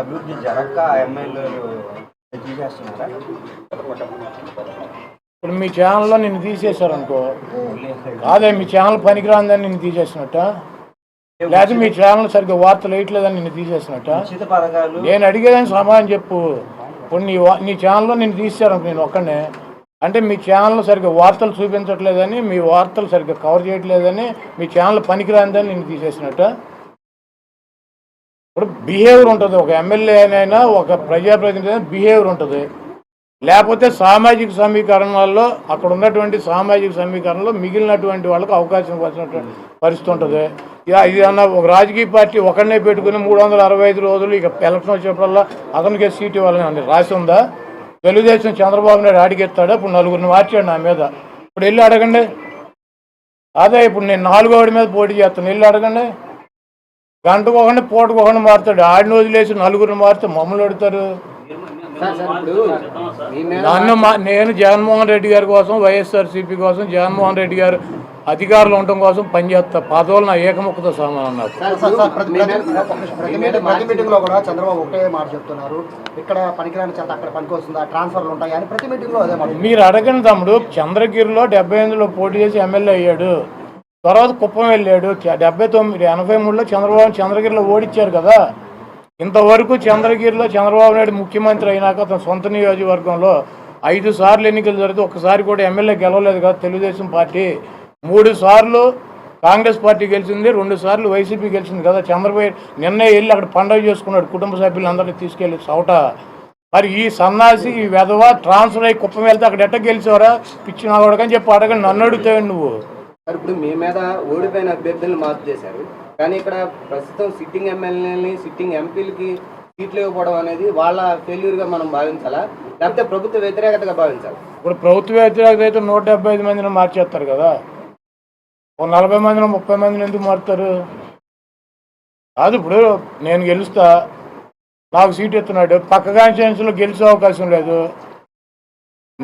అభివృద్ధి జరగక ఎమ్మెల్యేలు తీసేస్తున్నారా ఇప్పుడు మీ ఛానల్లో నిన్ను తీసేశారు అనుకో కాదే మీ ఛానల్ పనికిరాందని నిన్ను తీసేసినట్ట? లేదా మీ ఛానల్ సరిగ్గా వార్తలు వేయట్లేదని నిన్ను తీసేసినట్ట? నేను అడిగేదాన్ని సమాధానం చెప్పు. ఇప్పుడు నీ నీ ఛానల్లో నేను తీసాను నేను ఒక్కనే అంటే మీ ఛానల్లో సరిగ్గా వార్తలు చూపించట్లేదని మీ వార్తలు సరిగ్గా కవర్ చేయట్లేదని మీ ఛానల్ పనికిరాందని నేను తీసేసినట్ట? ఇప్పుడు బిహేవియర్ ఉంటుంది. ఒక ఎమ్మెల్యే అయినా ఒక ప్రజాప్రతినిధి అయినా బిహేవియర్ ఉంటుంది. లేకపోతే సామాజిక సమీకరణాల్లో అక్కడ ఉన్నటువంటి సామాజిక సమీకరణలో మిగిలినటువంటి వాళ్ళకి అవకాశం వచ్చినటువంటి పరిస్థితి ఉంటుంది. ఇక ఇది అన్న ఒక రాజకీయ పార్టీ ఒకరినే పెట్టుకుని మూడు వందల అరవై ఐదు రోజులు ఇక ఎలక్షన్ వచ్చినప్పుడల్లా అతనికే సీట్ ఇవ్వాలని అని రాసి ఉందా? తెలుగుదేశం చంద్రబాబు నాయుడు అడిగెత్తాడు ఇప్పుడు నలుగురిని మార్చాడు నా మీద. ఇప్పుడు వెళ్ళి అడగండి. అదే ఇప్పుడు నేను నాలుగో మీద పోటీ చేస్తాను. వెళ్ళి అడగండి. గంటకు ఒకటి పూటకు ఒకటి మారుతాడు. ఆడిని వదిలేసి నలుగురిని మారితే మమ్మల్ని అడుగుతారు. సార్ సార్ ఇప్పుడు మీ మీద నన్ను మా నేను జగన్మోహన్ రెడ్డి గారి కోసం వైఎస్ఆర్సీపీ కోసం జగన్మోహన్ రెడ్డి గారు అధికారులు ఉండటం కోసం పనిచేస్తా పదవులు నా ఏకముఖతో సమానం నాకు. ప్రతి మీటింగ్లో కూడా చంద్రబాబు ఒకటే మాట చెప్తున్నారు. ఇక్కడ పనికిరాని చెత్త అక్కడ పనికి వస్తుందా ట్రాన్స్ఫర్లు ఉంటాయి? అని ప్రతి మీటింగ్లో అదే మాట మీరు అడగండి తమ్ముడు. చంద్రగిరిలో డెబ్బై ఎనిమిదిలో పోటీ చేసి ఎమ్మెల్యే అయ్యాడు. తర్వాత కుప్పం వెళ్ళాడు. డెబ్బై తొమ్మిది ఎనభై మూడులో చంద్రబాబు చంద్రగిరిలో ఓడిచ్చారు కదా. ఇంతవరకు చంద్రగిరిలో చంద్రబాబు నాయుడు ముఖ్యమంత్రి అయినాక తన సొంత నియోజకవర్గంలో ఐదు సార్లు ఎన్నికలు జరిగితే ఒక్కసారి కూడా ఎమ్మెల్యే గెలవలేదు కదా తెలుగుదేశం పార్టీ. మూడు సార్లు కాంగ్రెస్ పార్టీ గెలిచింది రెండు సార్లు వైసీపీ గెలిచింది కదా. చంద్రబాబు నిన్నే వెళ్ళి అక్కడ పండగ చేసుకున్నాడు కుటుంబ సభ్యులందరినీ తీసుకెళ్ళి చౌట. మరి ఈ సన్నాసి ఈ వెధవ ట్రాన్స్ఫర్ అయ్యి కుప్పం వెళ్తే అక్కడ ఎట్ట గెలిచేవరా? పిచ్చి నా చెప్పి అడగండి. నన్ను అడుగుతావు నువ్వు? ఇప్పుడు మీ మీద ఓడిపోయిన అభ్యర్థులను మార్పు చేశారు. కానీ ఇక్కడ ప్రస్తుతం సిట్టింగ్ ఎమ్మెల్యేలని సిట్టింగ్ ఎంపీలకి సీట్లు ఇవ్వకపోవడం అనేది వాళ్ళ ఫెయిల్యూర్గా మనం భావించాలా? లేకపోతే ప్రభుత్వ వ్యతిరేకతగా భావించాలి? ఇప్పుడు ప్రభుత్వ వ్యతిరేకత అయితే నూట డెబ్బై ఐదు మందిని మార్చేస్తారు కదా. ఓ నలభై మందిని ముప్పై మందిని ఎందుకు మారుతారు? కాదు ఇప్పుడు నేను గెలుస్తా. నాకు సీట్ ఎత్తున్నాడు. పక్క కాన్స్టిట్యున్సీలో గెలిచే అవకాశం లేదు.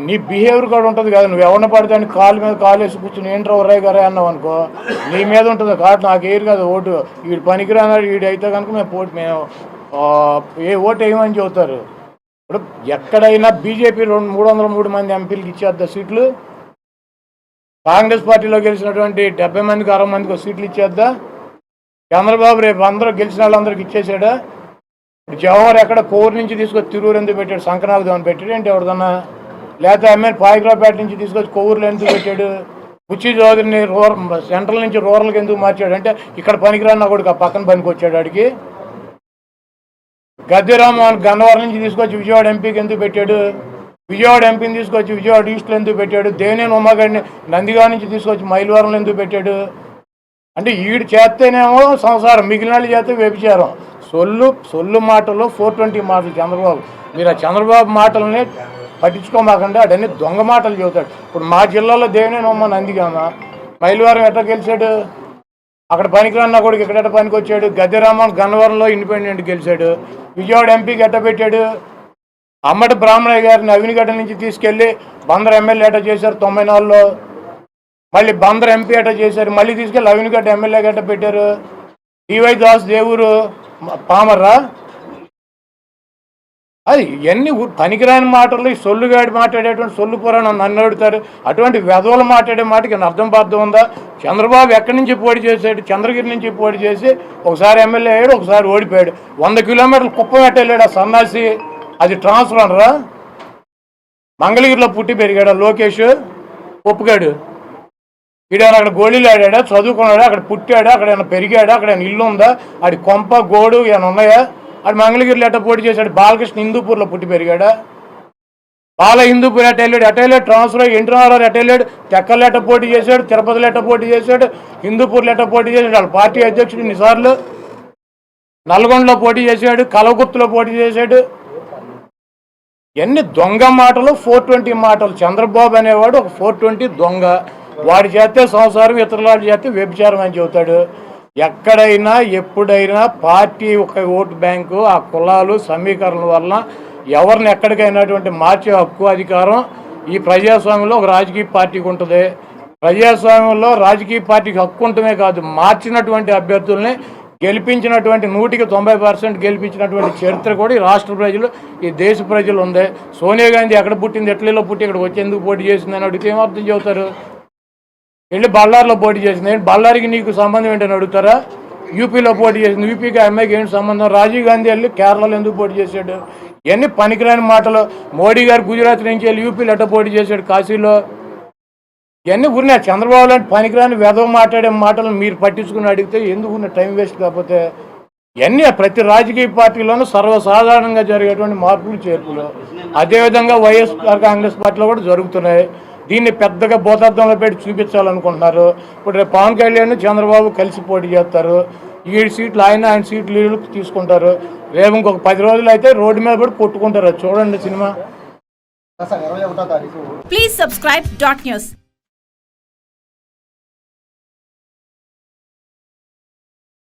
నీ బిహేవియర్ కూడా ఉంటుంది కదా నువ్వు ఎవరిని పడితే అని కాలు మీద కాలు వేసి కూర్చుని ఏంట్రా ఒర్రాయి గారే అన్నావు అనుకో నీ మీద ఉంటుంది కాబట్టి నాకు ఏరు కదా ఓటు వీడు పనికిరానాడు వీడు అయితే కనుక మేము పోటీ మేము ఏ ఓటు వేయమని చెబుతారు. ఇప్పుడు ఎక్కడైనా బీజేపీ రెండు మూడు వందల మూడు మంది ఎంపీలకు ఇచ్చేద్దా సీట్లు? కాంగ్రెస్ పార్టీలో గెలిచినటువంటి డెబ్బై మందికి అరవై మందికి సీట్లు ఇచ్చేద్దా? చంద్రబాబు రేపు అందరూ గెలిచిన వాళ్ళందరికి ఇచ్చేసాడా? ఇప్పుడు జవహర్ ఎక్కడ కోరు నుంచి తీసుకొని తిరువురు ఎందుకు పెట్టాడు? సంకనాథం అని పెట్టాడు ఏంటి ఎవరిదన్నా? లేకపోతే ఎమ్మెల్యే పాయకరావుపేట నుంచి తీసుకొచ్చి కొవ్వూరులో ఎందుకు పెట్టాడు. బుచ్చి చౌదరిని రూరల్ సెంట్రల్ నుంచి రూరల్కి ఎందుకు మార్చాడు? అంటే ఇక్కడ పనికిరాన్న కొడుకు ఆ పక్కన పనికి వచ్చాడు ఆడికి. గద్దెరామ్మోహన్ గన్నవరం నుంచి తీసుకొచ్చి విజయవాడ ఎంపీకి ఎందుకు పెట్టాడు? విజయవాడ ఎంపీని తీసుకొచ్చి విజయవాడ ఈస్ట్లో ఎందుకు పెట్టాడు? దేవినేని ఉమ్మగాడిని నందిగా నుంచి తీసుకొచ్చి మైలవరంలో ఎందుకు పెట్టాడు? అంటే ఈడు చేస్తేనేమో సంసారం మిగిలిన వాళ్ళు చేస్తే వ్యభిచారం. సొల్లు సొల్లు మాటలు ఫోర్ ట్వంటీ మాటలు చంద్రబాబు. మీరు ఆ చంద్రబాబు మాటల్ని పట్టించుకోమాకండి అడన్నీ దొంగ మాటలు చెబుతాడు. ఇప్పుడు మా జిల్లాలో దేవునే నమ్మని నందిగామ? మైలవరం ఎట్లా గెలిచాడు? అక్కడ పనికిరన్నా కొడుకు ఇక్కడ పనికి వచ్చాడు గద్దెరామన్ గన్నవరంలో ఇండిపెండెంట్ గెలిచాడు. విజయవాడ ఎంపీకి ఎట్ట పెట్టాడు? అమ్మటి బ్రాహ్మణయ్య గారిని అవినిగడ్డ నుంచి తీసుకెళ్ళి బందర్ ఎమ్మెల్యే ఎట చేశారు? తొంభై నాలుగులో. మళ్ళీ బందర్ ఎంపీ ఎట చేశారు? మళ్ళీ తీసుకెళ్ళి అవినిగడ్డ ఎమ్మెల్యే గట్ట పెట్టారు? డివై దాస్ దేవురు పామర్రా? అది ఇవన్నీ పనికిరాని మాటలు ఈ సొల్లుగాడి మాట్లాడేటువంటి సొల్లు పురాణం నన్ను అడుగుతారు. అటువంటి వెధవలు మాట్లాడే మాటకి అర్థం బాధ్యం ఉందా? చంద్రబాబు ఎక్కడి నుంచి పోటీ చేశాడు? చంద్రగిరి నుంచి పోటీ చేసి ఒకసారి ఎమ్మెల్యే అయ్యాడు ఒకసారి ఓడిపోయాడు. వంద కిలోమీటర్లు కుప్పం పెట్టలేడు ఆ సన్నాసి. అది ట్రాన్స్ఫర్ అనరా? మంగళగిరిలో పుట్టి పెరిగాడు లోకేష్. ఒప్పుగాడు వీడైనా అక్కడ గోళీలు ఆడాడా? చదువుకున్నాడా? అక్కడ పుట్టాడా? అక్కడ ఏమైనా పెరిగాడా? అక్కడ ఏమైనా ఇల్లు ఉందా? ఆడి కొంప గోడు ఏమైనా ఉన్నాయా? వాడు మంగళగిరిలో ఎట్ట పోటీ చేశాడు? బాలకృష్ణ హిందూపూర్లో పుట్టి పెరిగాడా? బాల హిందూపూర్ ఎట్ట వెళ్ళాడు? ఎట్ట వెళ్ళాడు? ట్రాన్స్ఫర్ అయ్యి ఎన్టీ రామారావు ఎట్ట వెళ్ళాడు? తెక్కలు ఎట్ట పోటీ చేశాడు? తిరుపతిలో ఎట్ట పోటీ చేశాడు? హిందూపూర్లో ఎట్ట పోటీ చేశాడు? వాళ్ళ పార్టీ అధ్యక్షుడు ఇన్నిసార్లు నల్గొండలో పోటీ చేశాడు కలవకుర్తిలో పోటీ చేశాడు. ఎన్ని దొంగ మాటలు ఫోర్ ట్వంటీ మాటలు. చంద్రబాబు అనేవాడు ఒక ఫోర్ ట్వంటీ దొంగ. వాడి చేస్తే సంసారం ఇతరుల చేస్తే వ్యభిచారం అని చెబుతాడు. ఎక్కడైనా ఎప్పుడైనా పార్టీ ఒక ఓటు బ్యాంకు ఆ కులాలు సమీకరణ వలన ఎవరిని ఎక్కడికైనాటువంటి మార్చే హక్కు అధికారం ఈ ప్రజాస్వామ్యంలో ఒక రాజకీయ పార్టీకి ఉంటుంది. ప్రజాస్వామ్యంలో రాజకీయ పార్టీకి హక్కు ఉండటమే కాదు మార్చినటువంటి అభ్యర్థుల్ని గెలిపించినటువంటి నూటికి తొంభై పర్సెంట్ గెలిపించినటువంటి చరిత్ర కూడా ఈ రాష్ట్ర ప్రజలు ఈ దేశ ప్రజలు ఉంది. సోనియా గాంధీ ఎక్కడ పుట్టింది ఎట్లలో పుట్టి ఇక్కడ వచ్చేందుకు పోటీ చేసిందని అడిగితే ఏమర్థం అర్థం చెబుతారు? వెళ్ళి బళ్ళార్లో పోటీ చేసింది? ఏంటి బళ్ళారికి నీకు సంబంధం ఏంటని అడుగుతారా? యూపీలో పోటీ చేసింది. యూపీకి అమ్మాయికి ఏంటి సంబంధం? రాజీవ్ గాంధీ వెళ్ళి కేరళలో ఎందుకు పోటీ చేశాడు? ఇవన్నీ పనికిరాని మాటలు. మోడీ గారు గుజరాత్ నుంచి వెళ్ళి యూపీలో ఎట్ట పోటీ చేశాడు కాశీలో. ఇవన్నీ ఉన్నాయి చంద్రబాబు లాంటి పనికిరాని వెధవ మాట్లాడే మాటలు మీరు పట్టించుకుని అడిగితే ఎందుకు ఉన్న టైం వేస్ట్ కాకపోతే? ఇవన్నీ ప్రతి రాజకీయ పార్టీలోనూ సర్వసాధారణంగా జరిగేటువంటి మార్పులు చేర్పులు. అదేవిధంగా వైఎస్ఆర్ కాంగ్రెస్ పార్టీలో కూడా జరుగుతున్నాయి. దీన్ని పెద్దగా భూతార్థంలో పెట్టి చూపించాలనుకుంటున్నారు. ఇప్పుడు రేపు పవన్ కళ్యాణ్ చంద్రబాబు కలిసి పోటీ చేస్తారు. ఏడు సీట్లు ఆయన ఆయన సీట్లు వీళ్ళు తీసుకుంటారు. రేపు ఇంకొక పది రోజులు అయితే రోడ్డు మీద కూడా కొట్టుకుంటారు. చూడండి సినిమా. ఇరవై ఒకటో తారీఖు.